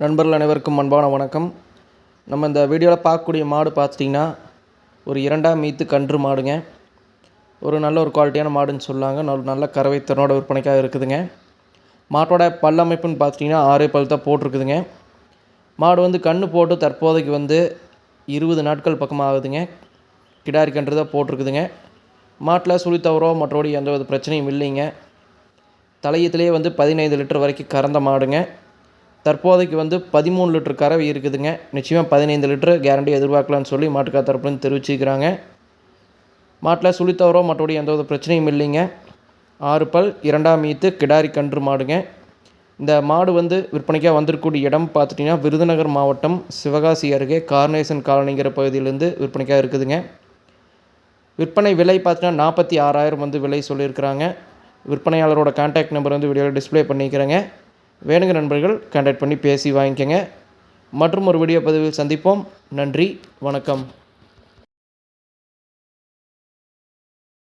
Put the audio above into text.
நண்பர்கள் அனைவருக்கும் அன்பான வணக்கம். நம்ம இந்த வீடியோவில் பார்க்கக்கூடிய மாடு பார்த்துட்டிங்கன்னா ஒரு இரண்டாம் மீத்து கன்று மாடுங்க. ஒரு நல்ல ஒரு குவாலிட்டியான மாடுன்னு சொல்லாங்க. நல்ல நல்ல கறவை திறனோட விற்பனைக்காக இருக்குதுங்க. மாட்டோட பல்லமைப்புன்னு பார்த்துட்டிங்கன்னா ஆறே பல் தான் போட்டிருக்குதுங்க. மாடு வந்து கன்று போட்டு தற்போதைக்கு வந்து இருபது நாட்கள் பக்கமாக ஆகுதுங்க கிடாரி கன்று தான் போட்டிருக்குதுங்க. மாட்டில் சுழி தவறோ மற்றபடி எந்த வித பிரச்சனையும் இல்லைங்க. தலையத்திலே வந்து பதினைந்து லிட்டர் வரைக்கும் கறந்த மாடுங்க. தற்போதைக்கு வந்து பதிமூணு லிட்டர் கறவை இருக்குதுங்க. நிச்சயமாக பதினைந்து லிட்டர் கேரண்டி எதிர்பார்க்கலான்னு சொல்லி மாட்டுக்கா தரப்புலேருந்து தெரிவிச்சுக்கிறாங்க மாட்டில் சுழித்தவரோ மற்றபடி எந்த ஒரு பிரச்சனையும் இல்லைங்க. ஆறு பல் இரண்டாம் ஈத்து கிடாரி கன்று மாடுங்க. இந்த மாடு வந்து விற்பனைக்காக வந்திருக்கக்கூடிய இடம் பார்த்துட்டிங்கன்னா விருதுநகர் மாவட்டம் சிவகாசி அருகே கார்னேசன் காலனிங்கிற பகுதியிலேருந்து விற்பனைக்காக இருக்குதுங்க. விற்பனை விலை பார்த்தீங்கன்னா நாற்பத்தி ஆறாயிரம் வந்து விலை சொல்லியிருக்கிறாங்க. விற்பனையாளரோட கான்டாக்ட் நம்பர் வந்து வீடியோவில் டிஸ்ப்ளே பண்ணிக்கிறேங்க. வேணுங்க நண்பர்கள் கான்டாக்ட் பண்ணி பேசி வாங்கிக்கோங்க. மற்றும் ஒரு வீடியோ பதிவில் சந்திப்போம். நன்றி வணக்கம்.